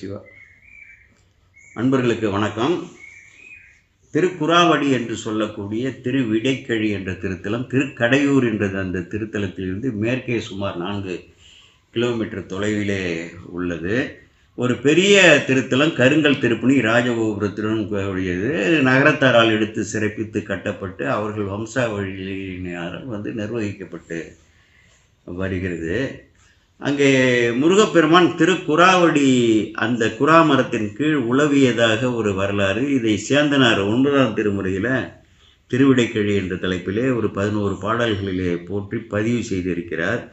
சிவா. அன்பர்களுக்கு வணக்கம். திருக்குறாவடி என்று சொல்லக்கூடிய திருவிடைக்கழி என்ற திருத்தலம் திருக்கடையூர் என்ற அந்த திருத்தலத்திலிருந்து மேற்கே சுமார் நான்கு கிலோமீட்டர் தொலைவிலே உள்ளது. ஒரு பெரிய திருத்தலம் கருங்கல் திருப்பணி ராஜகோபுரத்துடன் கூடியது. நகரத்தாரால் எடுத்து சிறப்பித்து கட்டப்பட்டு அவர்கள் வம்சாவழியினால் வந்து நிர்வகிக்கப்பட்டு வருகிறது. அங்கே முருகப்பெருமான் திருக்குறாவடி அந்த குறா மரத்தின் கீழ் உளவியதாக ஒரு வரலாறு. இதை சேந்தனார் ஒன்பதாம் திருமுறையில் திருவிடைக்கழி என்ற தலைப்பிலே ஒரு பதினோரு பாடல்களிலே போற்றி பதிவு செய்திருக்கிறார்.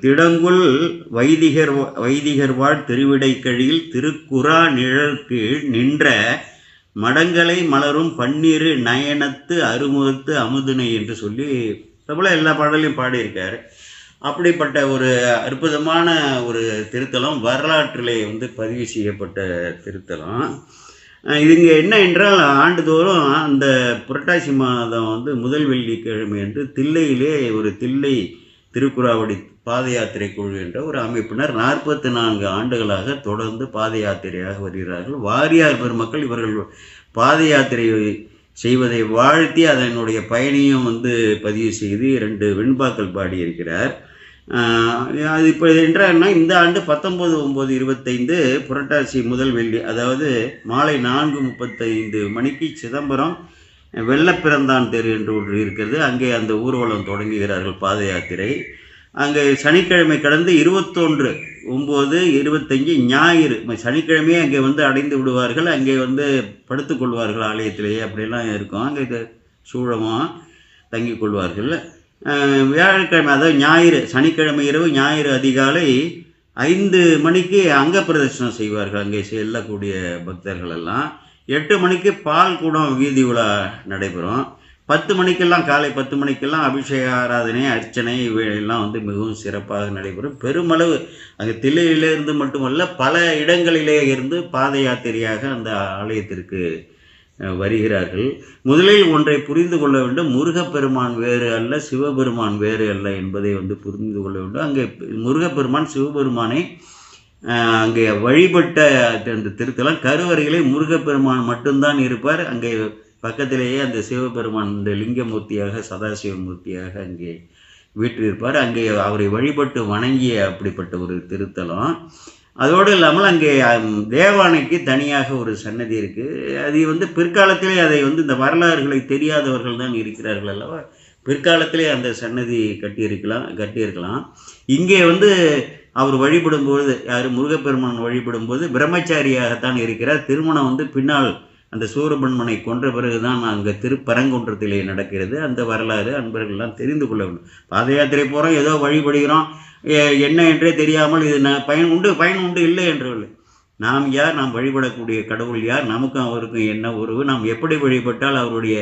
திடங்குள் வைதிகர் வா- வைதிகர் வாழ் திருவிடைக்கழியில் திருக்குறா நிழல் கீழ் நின்ற மடங்களை மலரும் பன்னீரு நயனத்து அருமுகத்து அமுதுனை என்று சொல்லி பிரபல எல்லா பாடலையும் பாடியிருக்கார். அப்படிப்பட்ட ஒரு அற்புதமான ஒரு திருத்தலம் வரலாற்றிலே வந்து பதிவு செய்யப்பட்ட திருத்தலம். இதுங்க என்ன என்றால் ஆண்டுதோறும் அந்த புரட்டாசி மாதம் வந்து முதல் வெள்ளிக்கிழமை என்று தில்லையிலே ஒரு தில்லை திருக்குறாவடி பாத யாத்திரை குழு என்ற ஒரு அமைப்பினர் நாற்பத்தி நான்கு ஆண்டுகளாக தொடர்ந்து பாத யாத்திரையாக வருகிறார்கள். வாரியார் பெருமக்கள் இவர்கள் பாத யாத்திரை செய்வதை வாழ்த்தி அதனுடைய பயணியும் வந்து பதிவு செய்து இரண்டு வெண்பாக்கள் பாடியிருக்கிறார். அது இப்போ என்றார்னா இந்த ஆண்டு பத்தொம்போது ஒம்பது இருபத்தைந்து புரட்டாசி முதல் வெள்ளி அதாவது மாலை நான்கு முப்பத்தைந்து மணிக்கு சிதம்பரம் வெள்ளப்பிறந்தான் தெரு என்று ஒன்று இருக்கிறது. அங்கே அந்த ஊர்வலம் தொடங்குகிறார்கள் பாத யாத்திரை அங்கே சனிக்கிழமை கடந்து இருபத்தொன்று ஒம்பது இருபத்தஞ்சி ஞாயிறு சனிக்கிழமையே அங்கே வந்து அடைந்து விடுவார்கள். அங்கே வந்து படுத்துக்கொள்வார்கள் ஆலயத்திலேயே. அப்படியெல்லாம் இருக்கும். அங்கே இது சூழமாக தங்கி கொள்வார்கள். வியாழக்கிழமை அதாவது ஞாயிறு சனிக்கிழமை இரவு ஞாயிறு அதிகாலை ஐந்து மணிக்கு அங்க பிரதர்ஷனம் செய்வார்கள். அங்கே செல்லக்கூடிய பக்தர்கள் எல்லாம். எட்டு மணிக்கு பால் கூடம் வீதி உலா நடைபெறும். பத்து மணிக்கெல்லாம் காலை பத்து மணிக்கெல்லாம் அபிஷேக ஆராதனை அர்ச்சனை இவையெல்லாம் வந்து மிகவும் சிறப்பாக நடைபெறும். பெருமளவு அங்கே தில்லையிலிருந்து மட்டுமல்ல பல இடங்களிலே இருந்து பாத யாத்திரையாக அந்த ஆலயத்திற்கு வருகிறார்கள். முதலில் ஒன்றை புரிந்து கொள்ள வேண்டும். முருகப்பெருமான் வேறு அல்ல சிவபெருமான் வேறு அல்ல என்பதை வந்து புரிந்து கொள்ள வேண்டும். அங்கே முருகப்பெருமான் சிவபெருமானை அங்கே வழிபட்ட அந்த திருத்தலம். கருவறையிலே முருகப்பெருமான் மட்டும்தான் இருப்பார். அங்கே பக்கத்திலேயே அந்த சிவபெருமான் இந்த லிங்கமூர்த்தியாக சதாசிவமூர்த்தியாக அங்கே வீற்றிருப்பார். அங்கே அவரை வழிபட்டு வணங்கிய அப்படிப்பட்ட ஒரு திருத்தலம். அதோடு இல்லாமல் அங்கே தேவானைக்கு தனியாக ஒரு சன்னதி இருக்குது அது வந்து பிற்காலத்திலே அதை வந்து இந்த வரலாறுகளை தெரியாதவர்கள் தான் இருக்கிறார்கள் அல்லவா? பிற்காலத்திலே அந்த சன்னதி கட்டியிருக்கலாம் கட்டியிருக்கலாம். இங்கே வந்து அவர் வழிபடும்போது யார்? முருகப்பெருமான் வழிபடும்போது பிரம்மச்சாரியாகத்தான் இருக்கிறார். திருமணம் வந்து பின்னால் அந்த சூரபன்மனை கொன்ற பிறகுதான் அங்கே திருப்பரங்குன்றத்திலே நடக்கிறது. அந்த வரலாறு அன்பர்கள்லாம் தெரிந்து கொள்ள வேண்டும். பாத யாத்திரை போகிறோம் ஏதோ வழிபடுகிறோம். என்ன என்றே தெரியாமல் இது நான் பயன் உண்டு பயன் உண்டு இல்லை என்றவில்லை. நாம் யார்? நாம் வழிபடக்கூடிய கடவுள் யார்? நமக்கும் அவருக்கும் என்ன உறவு? நாம் எப்படி வழிபட்டால் அவருடைய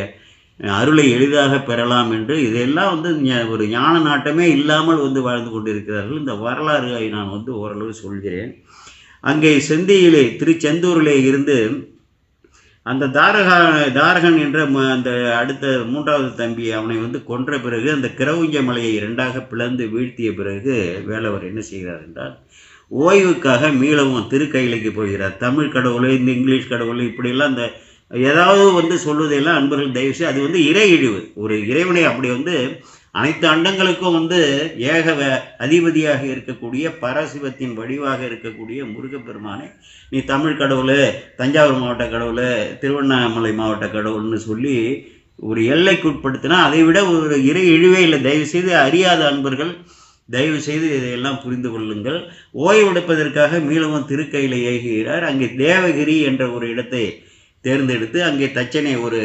அருளை எளிதாக பெறலாம் என்று? இதெல்லாம் வந்து ஒரு ஞான நாட்டமே இல்லாமல் வந்து வாழ்ந்து கொண்டிருக்கிறார்கள். இந்த வரலாறு நான் வந்து ஓரளவு சொல்கிறேன். அங்கே செந்தியிலே திருச்செந்தூரிலே இருந்து அந்த தாரக தாரகன் என்ற ம- அந்த அடுத்த மூன்றாவது தம்பி அவனை வந்து கொன்ற பிறகு அந்த கிரவுஞ்ச மலையை இரண்டாக பிளந்து வீழ்த்திய பிறகு வேலவர் என்ன செய்கிறார் என்றால் ஓய்வுக்காக மீளவும் திருக்கையிலைக்கு போகிறார். தமிழ் கடவுள் இந்த இங்கிலீஷ் கடவுள் இப்படியெல்லாம் அந்த ஏதாவது வந்து சொல்வதையெல்லாம் அன்பர்கள் தயவு செய்து அது வந்து இறை இழிவு. ஒரு இறைவனை அப்படி வந்து அனைத்து அண்டங்களுக்கும் வந்து ஏக அதிபதியாக இருக்கக்கூடிய பரசிவத்தின் வடிவாக இருக்கக்கூடிய முருகப்பெருமானை நீ தமிழ் கடவுள் தஞ்சாவூர் மாவட்ட கடவுள் திருவண்ணாமலை மாவட்ட கடவுள்னு சொல்லி ஒரு எல்லைக்குட்படுத்தினா அதை விட ஒரு இறை இழிவே இல்லை. தயவு செய்து அறியாத அன்பர்கள் தயவு செய்து இதையெல்லாம் புரிந்து கொள்ளுங்கள். ஓய்வெடுப்பதற்காக மீளவும் திருக்கையில் ஏகுகிறார். அங்கே தேவகிரி என்ற ஒரு இடத்தை தேர்ந்தெடுத்து அங்கே தச்சனை ஒரு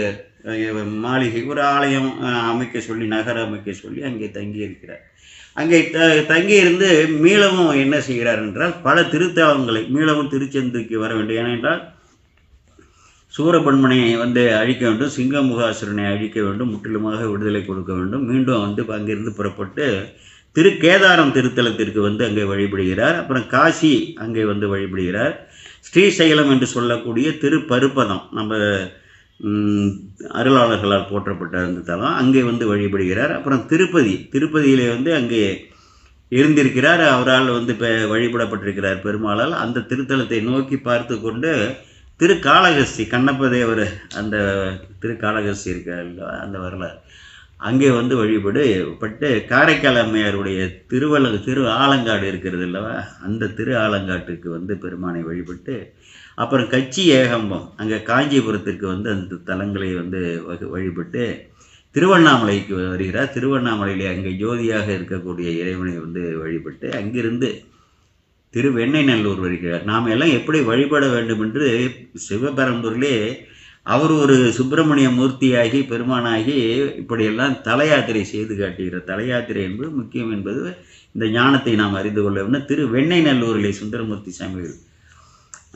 மாளிகை ஒரு ஆலயம் அமைக்க சொல்லி நகர அமைக்க சொல்லி அங்கே தங்கியிருக்கிறார். அங்கே த தங்கியிருந்து மீளவும் என்ன செய்கிறார் என்றால் பல திருத்தலங்களை மீளவும் திருச்செந்துக்கு வர வேண்டும். ஏனென்றால் சூரபன்மனை வந்து அழிக்க வேண்டும் சிங்கமுகாசுரனை அழிக்க வேண்டும் முற்றிலுமாக விடுதலை கொடுக்க வேண்டும். மீண்டும் வந்து அங்கிருந்து புறப்பட்டு திருக்கேதாரம் திருத்தலத்திற்கு வந்து அங்கே வழிபடுகிறார். அப்புறம் காசி அங்கே வந்து வழிபடுகிறார். ஸ்ரீசைலம் என்று சொல்லக்கூடிய திருப்பருப்பதம். நம்ம அருளாளர்களால் போற்றப்பட்ட அந்த தலம். அங்கே வந்து வழிபடுகிறார். அப்புறம் திருப்பதி. திருப்பதியிலே வந்து அங்கே இருந்திருக்கிறார். அவரால் வந்து இப்போ வழிபடப்பட்டிருக்கிறார் பெருமாளால். அந்த திருத்தலத்தை நோக்கி பார்த்து கொண்டு திருக்காளகஸ்தி கண்ணப்ப தேவர் அந்த திருக்காளகஸ்தி இருக்கார் அந்த வரலாறு. அங்கே வந்து வழிபடு பட்டு காரைக்கால் அம்மையாருடைய திருவள்ள திரு ஆலங்காடு இருக்கிறது இல்லவா அந்த திரு ஆலங்காட்டுக்கு வந்து பெருமானை வழிபட்டு அப்புறம் கச்சி ஏகம்பம் அங்கே காஞ்சிபுரத்திற்கு வந்து அந்த தலங்களை வந்து வகு- வழிபட்டு திருவண்ணாமலைக்கு வருகிறார். திருவண்ணாமலையிலே அங்கே ஜோதியாக இருக்கக்கூடிய இறைவனை வந்து வழிபட்டு அங்கிருந்து திருவெண்ணைநல்லூர் வருகிறார். நாம் எல்லாம் எப்படி வழிபட வேண்டும் என்று சிவபெரும்பூரிலே அவர் ஒரு சுப்பிரமணிய மூர்த்தியாகி பெருமானாகி இப்படியெல்லாம் தலையாத்திரை செய்து காட்டுகிறார் தலையாத்திரை என்பது முக்கியம் என்பது இந்த ஞானத்தை நாம் அறிந்து கொள்ள வேண்டும். திரு வெண்ணைநல்லூரிலே சுந்தரமூர்த்தி சாமிகள்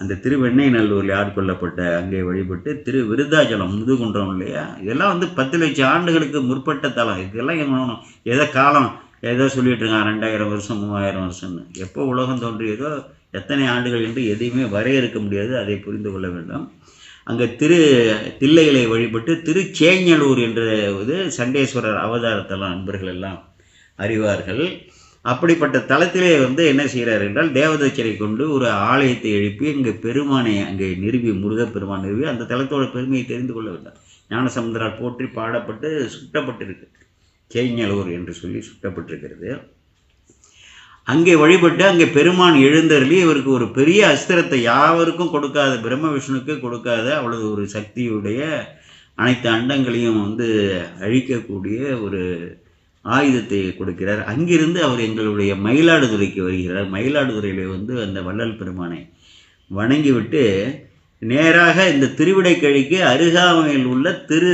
அந்த திருவெண்ணைநல்லூரில் ஆட்கொள்ளப்பட்ட அங்கே வழிபட்டு திரு விருதாச்சலம் முதுகுன்றம் இல்லையா? இதெல்லாம் வந்து பத்து லட்சம் ஆண்டுகளுக்கு முற்பட்ட தலம். இதெல்லாம் எங்க எதை காலம் ஏதோ சொல்லிட்டு இருக்கான் ரெண்டாயிரம் வருஷம் மூவாயிரம் வருஷம்னு. எப்போ உலகம் தோன்றியதோ எத்தனை ஆண்டுகள் என்று எதையுமே வரையறுக்க முடியாது அதை புரிந்து கொள்ள வேண்டும். அங்கே திரு தில்லைகளை வழிபட்டு திருச்சேஞ்சலூர் என்ற இது சண்டேஸ்வரர் அவதாரத்தலம் நண்பர்கள் எல்லாம் அறிவார்கள். அப்படிப்பட்ட தளத்திலே வந்து என்ன செய்கிறார் என்றால் தேவதச்சரை கொண்டு ஒரு ஆலயத்தை எழுப்பி இங்கே பெருமானை அங்கே நிறுவி முருகப்பெருமான் நிறுவி அந்த தலத்தோட பெருமையை தெரிந்து கொள்ள வேண்டாம். ஞானசமுந்தரால் போற்றி பாடப்பட்டு சுட்டப்பட்டிருக்கு. சேஞ்சலூர் என்று சொல்லி சுட்டப்பட்டிருக்கிறது. அங்கே வழிபட்டு அங்கே பெருமான் எழுந்தருளி இவருக்கு ஒரு பெரிய அஸ்திரத்தை யாவருக்கும் கொடுக்காத பிரம்ம விஷ்ணுக்கு கொடுக்காத அவ்வளவு ஒரு சக்தியுடைய அனைத்து அண்டங்களையும் வந்து அழிக்கக்கூடிய ஒரு ஆயுதத்தை கொடுக்கிறார். அங்கிருந்து அவர் எங்களுடைய மயிலாடுதுறைக்கு வருகிறார். மயிலாடுதுறையில் வந்து அந்த வள்ளல் பெருமானை வணங்கிவிட்டு நேராக இந்த திருவிடைக்கழிக்கு அருகாமையில் உள்ள திரு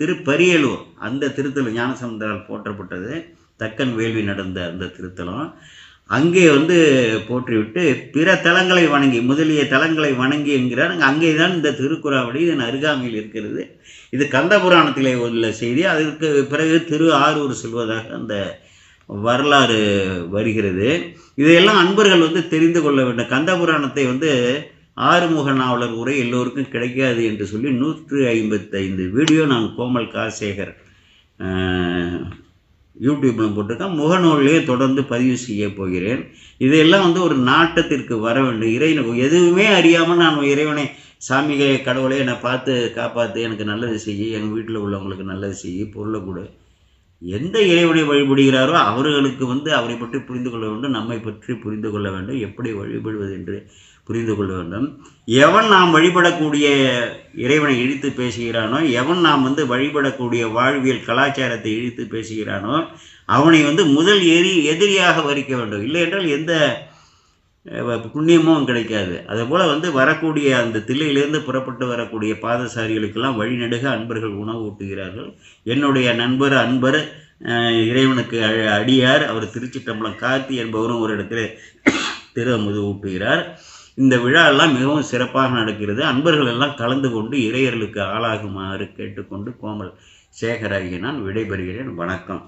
திருப்பரியலூர் அந்த திருத்தலம் ஞானசமுந்தரால் போற்றப்பட்டது. தக்கன் வேள்வி நடந்த அந்த திருத்தலம். அங்கே வந்து போற்றிவிட்டு பிற தலங்களை வணங்கி முதலிய தலங்களை வணங்கி என்கிறார். அங்கே தான் இந்த திருக்குறாவடி இதன் அருகாமையில் இருக்கிறது. இது கந்த புராணத்திலே உள்ள செய்தி. அதற்கு பிறகு திரு ஆரூர் செல்வதாக அந்த வரலாறு வருகிறது. இதையெல்லாம் அன்பர்கள் வந்து தெரிந்து கொள்ள வேண்டும். கந்த புராணத்தை வந்து ஆறுமுக நாவலர் உரை எல்லோருக்கும் கிடைக்காது என்று சொல்லி நூற்று ஐம்பத்தைந்து வீடியோ நான் கோமல் காசேகர் யூடியூப்பில் போட்டிருக்கேன். முகநூல்லையே தொடர்ந்து பதிவு செய்ய போகிறேன். இதையெல்லாம் வந்து ஒரு நாட்டத்திற்கு வர வேண்டும். இறைவனை எதுவுமே அறியாமல் நான் இறைவனை சாமிகளை கடவுளை என்னை பார்த்து காப்பாற்று எனக்கு நல்லது செய்ய எங்கள் வீட்டில் உள்ளவங்களுக்கு நல்லது செய்ய பொருளை கொடு. எந்த இறைவனை வழிபடுகிறாரோ அவர்களுக்கு வந்து அவரை பற்றி புரிந்து கொள்ள வேண்டும். நம்மை பற்றி புரிந்து கொள்ள வேண்டும். எப்படி வழிபடுவது என்று புரிந்து கொள்ள வேண்டும். எவன் நாம் வழிபடக்கூடிய இறைவனை இழித்து பேசுகிறானோ எவன் நாம் வந்து வழிபடக்கூடிய வாழ்வியல் கலாச்சாரத்தை இழித்து பேசுகிறானோ அவனை வந்து முதல் எரி எதிரியாக வரிக்க வேண்டும். இல்லை என்றால் எந்த புண்ணியமும் கிடைக்காது. அதுபோல் வந்து வரக்கூடிய அந்த தில்லையிலிருந்து புறப்பட்டு வரக்கூடிய பாதசாரிகளுக்கெல்லாம் வழிநடுக அன்பர்கள் உணவு ஊட்டுகிறார்கள். என்னுடைய நண்பர் அன்பர் இறைவனுக்கு அடியார். அவர் திருச்சிட்டம்பலம் கார்த்தி என்பவரும் ஒரு இடத்துல திரு அமுது ஊட்டுகிறார். இந்த விழா எல்லாம் மிகவும் சிறப்பாக நடக்கிறது. அன்பர்கள் எல்லாம் கலந்து கொண்டு இறையர்களுக்கு ஆளாகுமாறு கேட்டுக்கொண்டு கோமல் சேகராகிய நான் விடைபெறுகிறேன். வணக்கம்.